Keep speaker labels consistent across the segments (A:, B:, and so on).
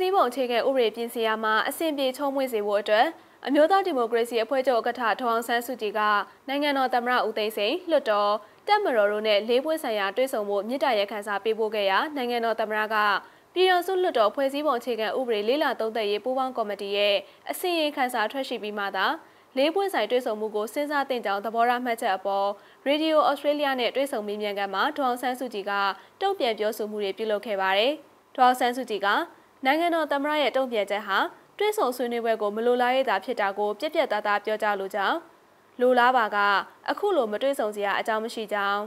A: စည်းပုံအခြေခံဥပဒေပြင်ဆင်ရာမှာအဆင့်ပြေချုံးမွေ့စေဖို့အတွက်အမျိုးသားဒီမိုကရေစီအဖွဲ့ချုပ်ဥက္ကဋ္ဌထောင်အောင်ဆန်းစုကြည်ကနိုင်ငံတော်သမ္မတဦးသိန်းစိန်လွှတ်တော်တက်မတော်တို့နဲ့လေးပွဲဆိုင်ရာတွဲဆုံမှုမြစ်တာရက်ခန်းစာပေးပို့ခဲ့ရာနိုင်ငံတော်သမ္မတကပြည်တော်စုလွှတ်တော်ဖွဲ့စည်းပုံအခြေခံဥပဒေလေးလာသုံးသက်ရေးပူးပေါင်းကော်မတီရဲ့အစည်းအဝေးခန်းစာထွက်ရှိပြီးမှသာလေးပွင့်ဆိုင်တွဲဆုံမှုကိုစဉ်းစားသင့်ကြောင်းသဘောထားမှတ်ချက်အပေါ်ရေဒီယိုဩစတြေးလျနဲ့တွဲဆုံမြင်မြန်ကမှာဒေါအောင်ဆန်းစုကြည်ကတုံ့ပြန်ပြောဆိုမှုတွေပြုလုပ်ခဲ့ပါတယ်။ဒေါအောင်ဆန်းစုကြည်က နိုင်ငံတော်သမ္မတရဲ့တုံ့ပြန်ချက်ဟာတွဲဆုံဆွေးနွေးပွဲကိုမလိုလားရတာဖြစ်တာကိုပြက်ပြက်သားသားပြောကြားလိုကြောင်းလိုလားပါကအခုလိုမတွဲဆုံစရာအကြောင်းမရှိကြောင်း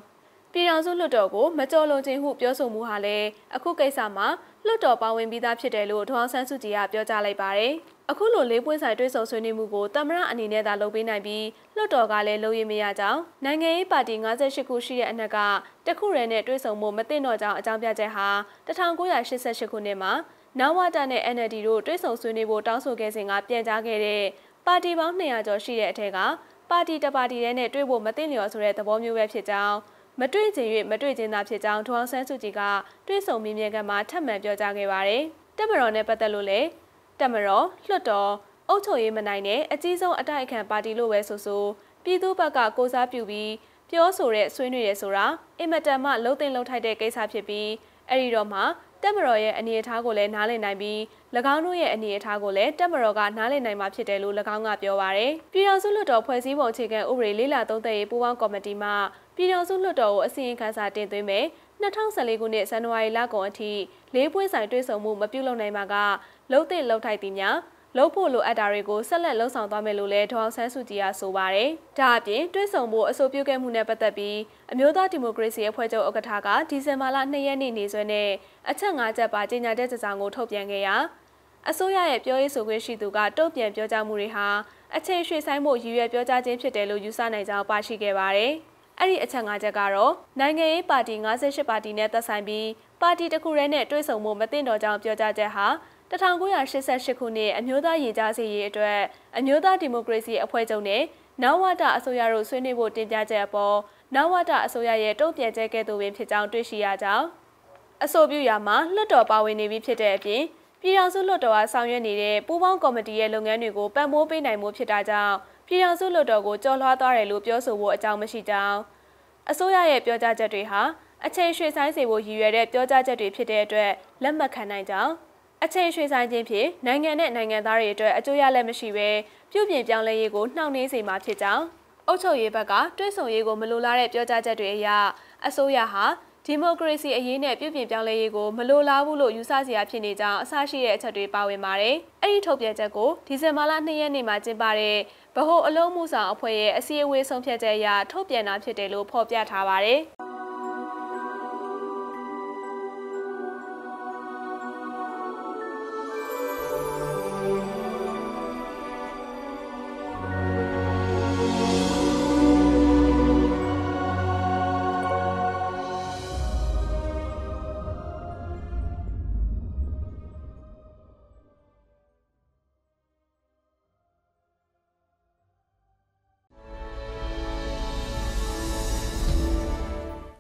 A: ပြည်တော်စုလွှတ်တော်ကိုမကြော်လွန်ခြင်းဟုပြောဆိုမှုဟာလည်းအခုကိစ္စမှာလွှတ်တော်ပါဝင်ပြီးသားဖြစ်တယ်လို့ဒေါအောင်ဆန်းစုကြည်ကပြောကြားလိုက်ပါတယ်။အခုလိုလေးပွင့်ဆိုင်တွဲဆုံဆွေးနွေးမှုကိုတမရအနေနဲ့သာလုပ်ပေးနိုင်ပြီးလွှတ်တော်ကလည်းလုပ်ရမရကြောင်းနိုင်ငံရေးပါတီ58ခုရှိတဲ့အနက်ကတခုရဲနဲ့တွဲဆုံမှုမသိတော့ကြောင်းအကြောင်းပြချက်ဟာ1988ခုနှစ်မှာ နဝတာနဲ့ NLD တို့တွဲဆုံဆွေးနွေးဖို့တောင်းဆိုခဲ့စဉ်ကပြန်ကြားခဲ့တဲ့ပါတီပေါင်း200ကျော်ရှိတဲ့အထက်ကပါတီတပါတီထဲနဲ့တွဲဖို့မသိလျော်ဆိုတဲ့သဘောမျိုးပဲဖြစ်ကြောင်းမတွေ့ခြင်း၍မတွေ့ခြင်းသာဖြစ်ကြောင်းထွန်းဆန်းစုကြည်ကတွဲဆုံမြင်မြန်ကမှာထပ်မံပြောကြားခဲ့ပါတယ်။တက်မတော်နဲ့ပတ်သက်လို့လည်းတက်မတော်လွှတ်တော်အုပ်ချုပ်ရေးမနိုင်တဲ့အကြီးဆုံးအတိုက်အခံပါတီလို့ပဲဆိုဆိုပြည်သူ့ဘက်ကကိုစားပြုပြီးပြောဆိုတဲ့ဆွေးနွေးရဆိုတာအင်မတန်မှလှုပ်သိမ်းလှုပ်ထိုက်တဲ့ကိစ္စဖြစ်ပြီး အဲ့ဒီတော့မှတက်မတော်ရဲ့အနေအထားကိုလည်းနားလည်နိုင်ပြီး၎င်းတို့ရဲ့အနေအထားကိုလည်းတက်မတော်ကနားလည်နိုင်မှာဖြစ်တယ်လို့၎င်းကပြောပါရယ်ပြည်တော်စုလွှတ်တော်ဖွဲ့စည်းပုံအခြေခံဥပဒေလေးလာသုံးသက်ရေးပူးပေါင်းကော်မတီမှပြည်တော်စုလွှတ်တော်ကိုအစီရင်ခံစာတင်သွင်းမယ်2014ခုနှစ်ဇန်နဝါရီလကုန်အထိလေးပွင့်ဆိုင်တွေ့ဆုံမှုမပြုလုပ်နိုင်ပါကလုံသင့်လုံထိုက်သည်များ လုပ်ဖို့လိုအပ်တာတွေကိုဆက်လက်လှုံ့ဆော်သွားမယ်လို့လည်းဒေါအောင်ဆန်းစုကြည်ကဆိုပါတယ်။ဒါအပြင်တွဲဆုံဖို့အဆိုပြုခဲ့မှုနဲ့ပတ်သက်ပြီးအမျိုးသားဒီမိုကရေစီအဖွဲ့ချုပ်ဥက္ကဋ္ဌကဒီဇင်ဘာလ2ရက်နေ့နေ့စွဲနဲ့အချက်၅ချက်ပါကြေညာတဲ့ကြေညာကိုထုတ်ပြန်ခဲ့ရာအစိုးရရဲ့ပြောရေးဆိုခွင့်ရှိသူကတုံ့ပြန်ပြောကြားမှုတွေဟာအချိန်ရွှေ့ဆိုင်မှုရည်ရွယ်ပြောကြားခြင်းဖြစ်တယ်လို့ယူဆနိုင်ကြောင်းပါရှိခဲ့ပါတယ်။အဲ့ဒီအချက်၅ချက်ကတော့နိုင်ငံရေးပါတီ58ပါတီနဲ့သက်ဆိုင်ပြီးပါတီတစ်ခုတည်းနဲ့တွဲဆုံမှုမတင်တော့ကြောင်းပြောကြားချက်ဟာ 1988ခုနှစ်အမျိုးသားရည်ကြားစီရေးအတွက်အမျိုးသားဒီမိုကရေစီအဖွဲ့ချုပ်နဲ့နဝတအစိုးရတို့ဆွေးနွေးဖို့တင်ပြချက်အပေါ်နဝတအစိုးရရဲ့တုံ့ပြန်ချက်ကဲ့သို့ပင်ဖြစ်ကြောင်းတွေ့ရှိရကြောင်းအဆိုပြုရာမှာလွှတ်တော်ပါဝင်နေပြီဖြစ်တဲ့အပြင်ပြည်ထောင်စုလွှတ်တော်ကဆောင်ရွက်နေတဲ့ပူးပေါင်းကော်မတီရဲ့လုပ်ငန်းတွေကိုပံ့ပိုးပေးနိုင်မှုဖြစ်တာကြောင့်ပြည်ထောင်စုလွှတ်တော်ကိုကြော်လွှားသွားတယ်လို့ပြောဆိုဖို့အကြောင်းမရှိကြောင်းအစိုးရရဲ့ပြောကြားချက်တွေဟာအချိန်ရွှေ့ဆိုင်းစေဖို့ရည်ရွယ်တဲ့ပြောကြားချက်တွေဖြစ်တဲ့အတွက်လက်မှတ်ခံနိုင်ကြောင်း အချိန်ရွှေ့ဆိုင်ခြင်းဖြင့်နိုင်ငံနဲ့နိုင်ငံသားတွေအတွက်အကျိုးရလဒ်မရှိဘဲပြုပြင်ပြောင်းလဲရေးကိုနှောင့်နှေးစေမှာဖြစ်ကြောင်းအုပ်ချုပ်ရေးဘက်ကတွဲဆုံရေးကိုမလိုလားတဲ့ပြောကြားချက်တွေအရအစိုးရဟာဒီမိုကရေစီအရေးနဲ့ပြုပြင်ပြောင်းလဲရေးကိုမလိုလားဘူးလို့ယူဆစရာဖြစ်နေကြောင်းအဆရှိတဲ့အချက်တွေပါဝင်ပါတယ်။အဲ့ဒီထုတ်ပြန်ချက်ကိုဒီဇင်ဘာလ2ရက်နေ့မှာကျင်းပတဲ့ဗဟိုအလုံးမှုဆောင်အဖွဲ့ရဲ့အစည်းအဝေးဆုံးဖြတ်ချက်အရထုတ်ပြန်တာဖြစ်တယ်လို့ဖော်ပြထားပါတယ်။